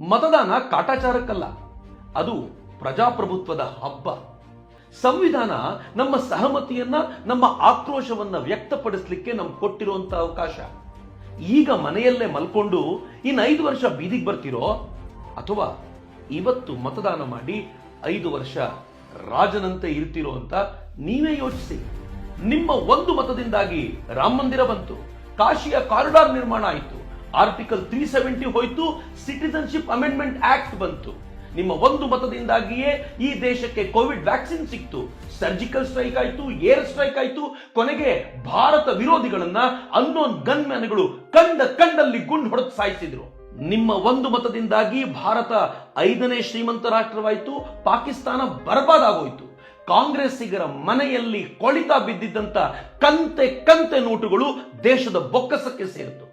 ಮತದಾನ ಕಾಟಾಚಾರಕ್ಕಲ್ಲ. ಅದು ಪ್ರಜಾಪ್ರಭುತ್ವದ ಹಬ್ಬ. ಸಂವಿಧಾನ ನಮ್ಮ ಸಹಮತಿಯನ್ನ, ನಮ್ಮ ಆಕ್ರೋಶವನ್ನ ವ್ಯಕ್ತಪಡಿಸಲಿಕ್ಕೆ ನಮ್ಗೆ ಕೊಟ್ಟಿರುವಂತ ಅವಕಾಶ. ಈಗ ಮನೆಯಲ್ಲೇ ಮಲ್ಕೊಂಡು ಇನ್ನು ಐದು ವರ್ಷ ಬೀದಿಗೆ ಬರ್ತಿರೋ, ಅಥವಾ ಇವತ್ತು ಮತದಾನ ಮಾಡಿ ಐದು ವರ್ಷ ರಾಜನಂತೆ ಇರ್ತಿರೋ ಅಂತ ನೀವೇ ಯೋಚಿಸಿ. ನಿಮ್ಮ ಒಂದು ಮತದಿಂದಾಗಿ ರಾಮ ಮಂದಿರ ಬಂತು. ಕಾಶಿಯ ಕಾರಿಡಾರ್ ನಿರ್ಮಾಣ ಆಯಿತು. ಆರ್ಟಿಕಲ್ ತ್ರೀ ಸೆವೆಂಟಿ ಹೋಯ್ತು ಸಿಟಿಸನ್ಶಿಪ್ ಅಮೆಂಡ್ಮೆಂಟ್ ಆಕ್ಟ್ ಬಂತು. ನಿಮ್ಮ ಒಂದು ಮತದಿಂದಾಗಿಯೇ ಈ ದೇಶಕ್ಕೆ ಕೋವಿಡ್ ವ್ಯಾಕ್ಸಿನ್ ಸಿಕ್ತು. ಸರ್ಜಿಕಲ್ ಸ್ಟ್ರೈಕ್ ಆಯ್ತು ಏರ್ ಸ್ಟ್ರೈಕ್ ಆಯ್ತು. ಕೊನೆಗೆ ಭಾರತ ವಿರೋಧಿಗಳನ್ನ ಅನ್ನೋನ್ ಗನ್ ಮ್ಯಾನ್ಗಳು ಕಂಡ ಕಂಡಲ್ಲಿ ಗುಂಡು ಹೊಡೆದು ಸಾಯಿಸಿದ್ರು. ನಿಮ್ಮ ಒಂದು ಮತದಿಂದಾಗಿ ಭಾರತ ಐದನೇ ಶ್ರೀಮಂತ ರಾಷ್ಟ್ರವಾಯಿತು, ಪಾಕಿಸ್ತಾನ ಬರ್ಬಾದಾಗೋಯ್ತು. ಕಾಂಗ್ರೆಸ್ಸಿಗರ ಮನೆಯಲ್ಲಿ ಕೊಳಿತಾ ಬಿದ್ದಿದ್ದಂತ ಕಂತೆ ಕಂತೆ ನೋಟುಗಳು ದೇಶದ ಬೊಕ್ಕಸಕ್ಕೆ ಸೇರಿತು.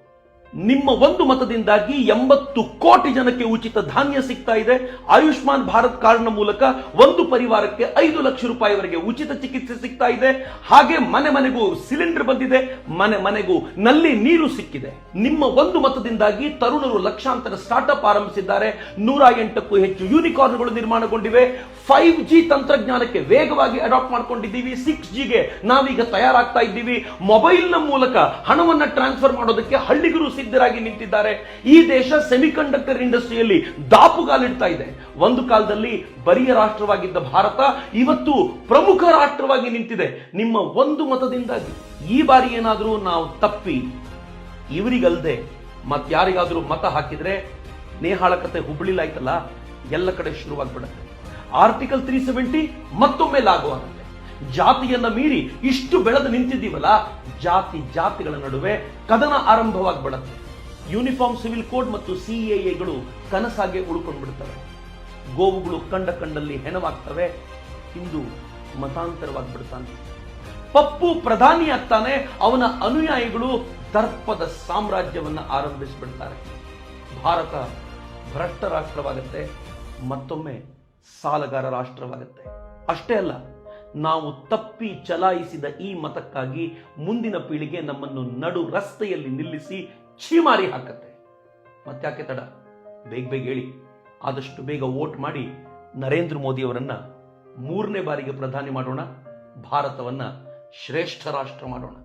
ನಿಮ್ಮ ಒಂದು ಮತದಿಂದಾಗಿ ಎಂಬತ್ತು ಕೋಟಿ ಜನಕ್ಕೆ ಉಚಿತ ಧಾನ್ಯ ಸಿಗ್ತಾ ಇದೆ. ಆಯುಷ್ಮಾನ್ ಭಾರತ್ ಕಾರ್ಡ್ನ ಮೂಲಕ ಒಂದು ಪರಿವಾರಕ್ಕೆ ಐದು ಲಕ್ಷ ರೂಪಾಯಿವರೆಗೆ ಉಚಿತ ಚಿಕಿತ್ಸೆ ಸಿಗ್ತಾ ಇದೆ. ಹಾಗೆ ಮನೆ ಮನೆಗೂ ಸಿಲಿಂಡರ್ ಬಂದಿದೆ. ಮನೆ ಮನೆಗೂ ನಲ್ಲಿ ನೀರು ಸಿಕ್ಕಿದೆ. ನಿಮ್ಮ ಒಂದು ಮತದಿಂದಾಗಿ ತರುಣರು ಲಕ್ಷಾಂತರ ಸ್ಟಾರ್ಟ್ಅಪ್ ಆರಂಭಿಸಿದ್ದಾರೆ. ನೂರ ಎಂಟಕ್ಕೂ ಹೆಚ್ಚು ಯೂನಿಕಾರ್ನ್ಗಳು ನಿರ್ಮಾಣಗೊಂಡಿವೆ. ಫೈವ್ ಜಿ ತಂತ್ರಜ್ಞಾನಕ್ಕೆ ವೇಗವಾಗಿ ಅಡಾಪ್ಟ್ ಮಾಡ್ಕೊಂಡಿದ್ದೀವಿ. ಸಿಕ್ಸ್ ಜಿಗೆ ನಾವೀಗ ತಯಾರಾಗ್ತಾ ಇದ್ದೀವಿ. ಮೊಬೈಲ್ನ ಮೂಲಕ ಹಣವನ್ನು ಟ್ರಾನ್ಸ್ಫರ್ ಮಾಡೋದಕ್ಕೆ ಹಳ್ಳಿಗರು ಸಿದ್ಧರಾಗಿ ನಿಂತಿದ್ದಾರೆ. ಈ ದೇಶ ಸೆಮಿಕಂಡಕ್ಟರ್ ಇಂಡಸ್ಟ್ರಿಯಲ್ಲಿ ದಾಪುಗಾಲಿಡ್ತಾ ಇದೆ. ಒಂದು ಕಾಲದಲ್ಲಿ ಬರಿಯ ರಾಷ್ಟ್ರವಾಗಿದ್ದ ಭಾರತ ಇವತ್ತು ಪ್ರಮುಖ ರಾಷ್ಟ್ರವಾಗಿ ನಿಂತಿದೆ. ನಿಮ್ಮ ಒಂದು ಮತದಿಂದಾಗಿ ಈ ಬಾರಿ ಏನಾದರೂ ನಾವು ತಪ್ಪಿ ಇವರಿಗಲ್ದೆ ಮತ್ತಾರಿಗಾದ್ರೂ ಮತ ಹಾಕಿದ್ರೆ ನೇಹಾಳ ಕತೆ ಎಲ್ಲ ಕಡೆ ಶುರುವಾಗ್ಬಿಡುತ್ತೆ. ಆರ್ಟಿಕಲ್ ತ್ರೀ ಸೆವೆಂಟಿ ಮತ್ತೊಮ್ಮೆ ಲಾಗು ಜಾತಿಯನ್ನ ಮೀರಿ ಇಷ್ಟು ಬೆಳೆದು ನಿಂತಿದ್ದೀವಲ್ಲ, ಜಾತಿ ಜಾತಿಗಳ ನಡುವೆ ಕದನ ಆರಂಭವಾಗ್ಬಿಡತ್ತೆ. ಯೂನಿಫಾರ್ಮ್ ಸಿವಿಲ್ ಕೋಡ್ ಮತ್ತು ಸಿಎಎಗಳು ಕನಸಾಗೆ ಉಳ್ಕೊಂಡ್ಬಿಡ್ತವೆ. ಗೋವುಗಳು ಕಂಡ ಕಂಡಲ್ಲಿ ಹೆಣವಾಗ್ತವೆ ಇಂದು ಮತಾಂತರವಾಗ್ಬಿಡ್ತಾನೆ. ಪಪ್ಪು ಪ್ರಧಾನಿ ಆಗ್ತಾನೆ, ಅವನ ಅನುಯಾಯಿಗಳು ದರ್ಪದ ಸಾಮ್ರಾಜ್ಯವನ್ನ ಆರಂಭಿಸಿಬಿಡ್ತಾರೆ. ಭಾರತ ಭ್ರಷ್ಟ ರಾಷ್ಟ್ರವಾಗುತ್ತೆ ಮತ್ತೊಮ್ಮೆ ಸಾಲಗಾರ ರಾಷ್ಟ್ರವಾಗುತ್ತೆ. ಅಷ್ಟೇ ಅಲ್ಲ ನಾವು ತಪ್ಪಿ ಚಲಾಯಿಸಿದ ಈ ಮತಕ್ಕಾಗಿ ಮುಂದಿನ ಪೀಳಿಗೆ ನಮ್ಮನ್ನು ನಡು ರಸ್ತೆಯಲ್ಲಿ ನಿಲ್ಲಿಸಿ ಛೀಮಾರಿ ಹಾಕತ್ತೆ. ಮತ್ತ್ಯಾಕೆ ತಡ? ಬೇಗ ಬೇಗ ಹೇಳಿ. ಆದಷ್ಟು ಬೇಗ ವೋಟ್ ಮಾಡಿ ನರೇಂದ್ರ ಮೋದಿ ಅವರನ್ನ ಮೂರನೇ ಬಾರಿಗೆ ಪ್ರಧಾನಿ ಮಾಡೋಣ, ಭಾರತವನ್ನ ಶ್ರೇಷ್ಠ ರಾಷ್ಟ್ರ ಮಾಡೋಣ.